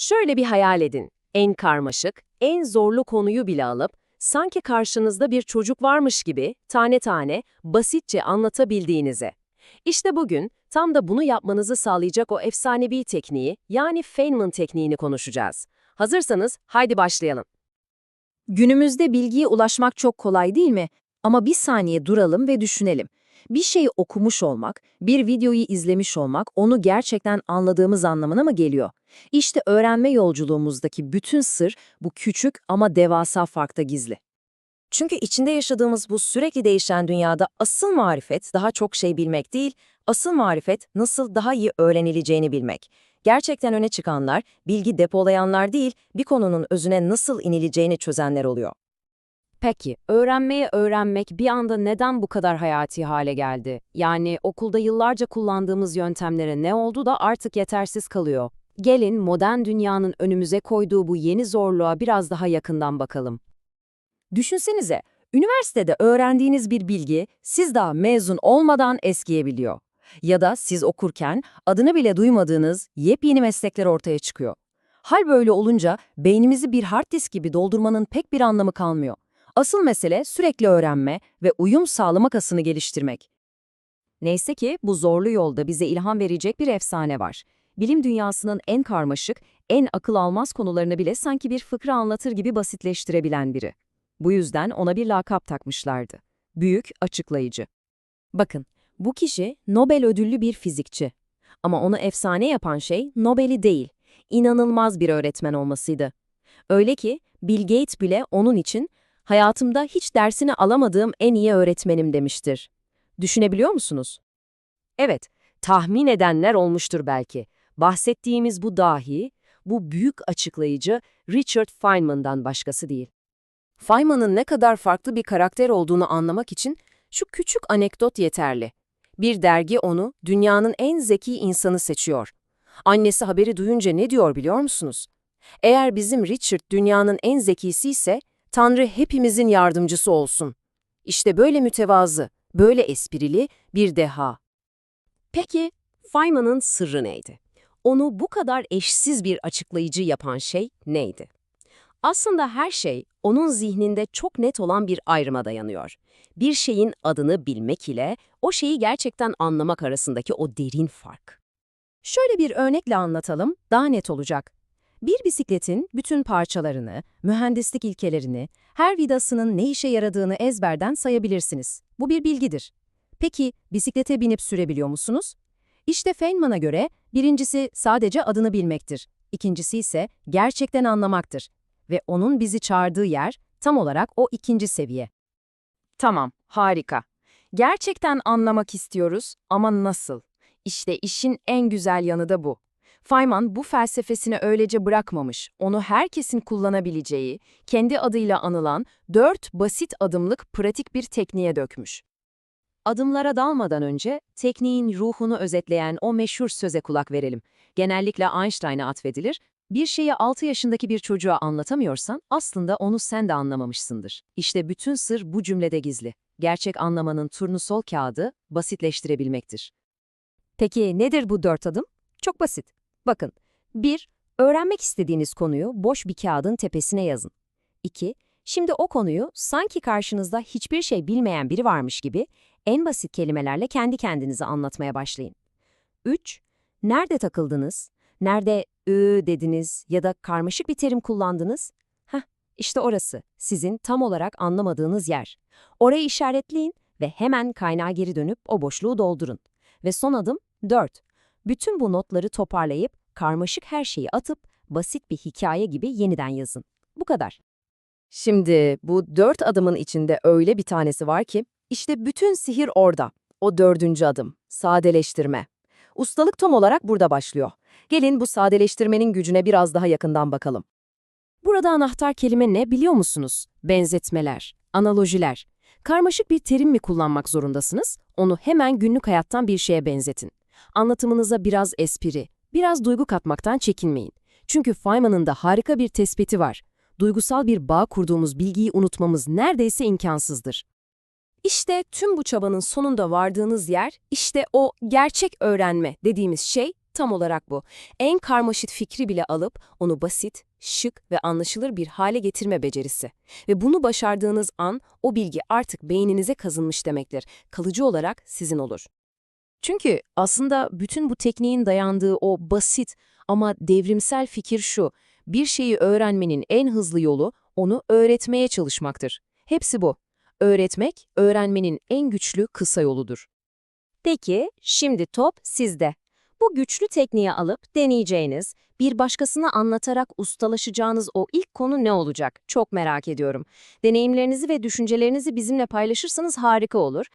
Şöyle bir hayal edin. En karmaşık, en zorlu konuyu bile alıp, sanki karşınızda bir çocuk varmış gibi tane tane, basitçe anlatabildiğinize. İşte bugün tam da bunu yapmanızı sağlayacak o efsanevi tekniği, yani Feynman tekniğini konuşacağız. Hazırsanız haydi başlayalım. Günümüzde bilgiye ulaşmak çok kolay değil mi? Ama bir saniye duralım ve düşünelim. Bir şeyi okumuş olmak, bir videoyu izlemiş olmak onu gerçekten anladığımız anlamına mı geliyor? İşte öğrenme yolculuğumuzdaki bütün sır bu küçük ama devasa farkta gizli. Çünkü içinde yaşadığımız bu sürekli değişen dünyada asıl marifet daha çok şey bilmek değil, asıl marifet nasıl daha iyi öğrenileceğini bilmek. Gerçekten öne çıkanlar, bilgi depolayanlar değil, bir konunun özüne nasıl inileceğini çözenler oluyor. Peki, öğrenmeye öğrenmek bir anda neden bu kadar hayati hale geldi? Yani okulda yıllarca kullandığımız yöntemlere ne oldu da artık yetersiz kalıyor? Gelin modern dünyanın önümüze koyduğu bu yeni zorluğa biraz daha yakından bakalım. Düşünsenize, üniversitede öğrendiğiniz bir bilgi siz daha mezun olmadan eskiyebiliyor. Ya da siz okurken adını bile duymadığınız yepyeni meslekler ortaya çıkıyor. Hal böyle olunca beynimizi bir hard disk gibi doldurmanın pek bir anlamı kalmıyor. Asıl mesele sürekli öğrenme ve uyum sağlama kasını geliştirmek. Neyse ki bu zorlu yolda bize ilham verecek bir efsane var. Bilim dünyasının en karmaşık, en akıl almaz konularını bile sanki bir fıkra anlatır gibi basitleştirebilen biri. Bu yüzden ona bir lakap takmışlardı. Büyük açıklayıcı. Bakın, bu kişi Nobel ödüllü bir fizikçi. Ama onu efsane yapan şey Nobel'i değil, inanılmaz bir öğretmen olmasıydı. Öyle ki Bill Gates bile onun için hayatımda hiç dersini alamadığım en iyi öğretmenim demiştir. Düşünebiliyor musunuz? Evet, tahmin edenler olmuştur belki. Bahsettiğimiz bu dahi, bu büyük açıklayıcı Richard Feynman'dan başkası değil. Feynman'ın ne kadar farklı bir karakter olduğunu anlamak için şu küçük anekdot yeterli. Bir dergi onu dünyanın en zeki insanı seçiyor. Annesi haberi duyunca ne diyor biliyor musunuz? Eğer bizim Richard dünyanın en zekisi ise Tanrı hepimizin yardımcısı olsun. İşte böyle mütevazı, böyle esprili bir deha. Peki, Feynman'ın sırrı neydi? Onu bu kadar eşsiz bir açıklayıcı yapan şey neydi? Aslında her şey onun zihninde çok net olan bir ayrıma dayanıyor. Bir şeyin adını bilmek ile o şeyi gerçekten anlamak arasındaki o derin fark. Şöyle bir örnekle anlatalım, daha net olacak. Bir bisikletin bütün parçalarını, mühendislik ilkelerini, her vidasının ne işe yaradığını ezberden sayabilirsiniz. Bu bir bilgidir. Peki bisiklete binip sürebiliyor musunuz? İşte Feynman'a göre birincisi sadece adını bilmektir. İkincisi ise gerçekten anlamaktır. Ve onun bizi çağırdığı yer tam olarak o ikinci seviye. Tamam, harika. Gerçekten anlamak istiyoruz ama nasıl? İşte işin en güzel yanı da bu. Feynman bu felsefesini öylece bırakmamış, onu herkesin kullanabileceği, kendi adıyla anılan dört basit adımlık pratik bir tekniğe dökmüş. Adımlara dalmadan önce tekniğin ruhunu özetleyen o meşhur söze kulak verelim. Genellikle Einstein'a atfedilir. Bir şeyi 6 yaşındaki bir çocuğa anlatamıyorsan aslında onu sen de anlamamışsındır. İşte bütün sır bu cümlede gizli. Gerçek anlamanın turnusol kağıdı basitleştirebilmektir. Peki nedir bu dört adım? Çok basit. Bakın, 1. Öğrenmek istediğiniz konuyu boş bir kağıdın tepesine yazın. 2. Şimdi o konuyu sanki karşınızda hiçbir şey bilmeyen biri varmış gibi en basit kelimelerle kendi kendinize anlatmaya başlayın. 3. Nerede takıldınız? Nerede ı dediniz ya da karmaşık bir terim kullandınız? Heh, işte orası, sizin tam olarak anlamadığınız yer. Orayı işaretleyin ve hemen kaynağa geri dönüp o boşluğu doldurun. Ve son adım 4. Bütün bu notları toparlayıp, karmaşık her şeyi atıp, basit bir hikaye gibi yeniden yazın. Bu kadar. Şimdi bu dört adımın içinde öyle bir tanesi var ki, işte bütün sihir orada. O dördüncü adım, sadeleştirme. Ustalık tam olarak burada başlıyor. Gelin bu sadeleştirmenin gücüne biraz daha yakından bakalım. Burada anahtar kelime ne biliyor musunuz? Benzetmeler, analojiler. Karmaşık bir terim mi kullanmak zorundasınız? Onu hemen günlük hayattan bir şeye benzetin. Anlatımınıza biraz espri, biraz duygu katmaktan çekinmeyin. Çünkü Feynman'ın da harika bir tespiti var. Duygusal bir bağ kurduğumuz bilgiyi unutmamız neredeyse imkansızdır. İşte tüm bu çabanın sonunda vardığınız yer, işte o gerçek öğrenme dediğimiz şey tam olarak bu. En karmaşık fikri bile alıp onu basit, şık ve anlaşılır bir hale getirme becerisi. Ve bunu başardığınız an o bilgi artık beyninize kazınmış demektir. Kalıcı olarak sizin olur. Çünkü aslında bütün bu tekniğin dayandığı o basit ama devrimsel fikir şu, bir şeyi öğrenmenin en hızlı yolu onu öğretmeye çalışmaktır. Hepsi bu. Öğretmek, öğrenmenin en güçlü kısa yoludur. Peki, şimdi top sizde. Bu güçlü tekniği alıp deneyeceğiniz, bir başkasına anlatarak ustalaşacağınız o ilk konu ne olacak? Çok merak ediyorum. Deneyimlerinizi ve düşüncelerinizi bizimle paylaşırsanız harika olur.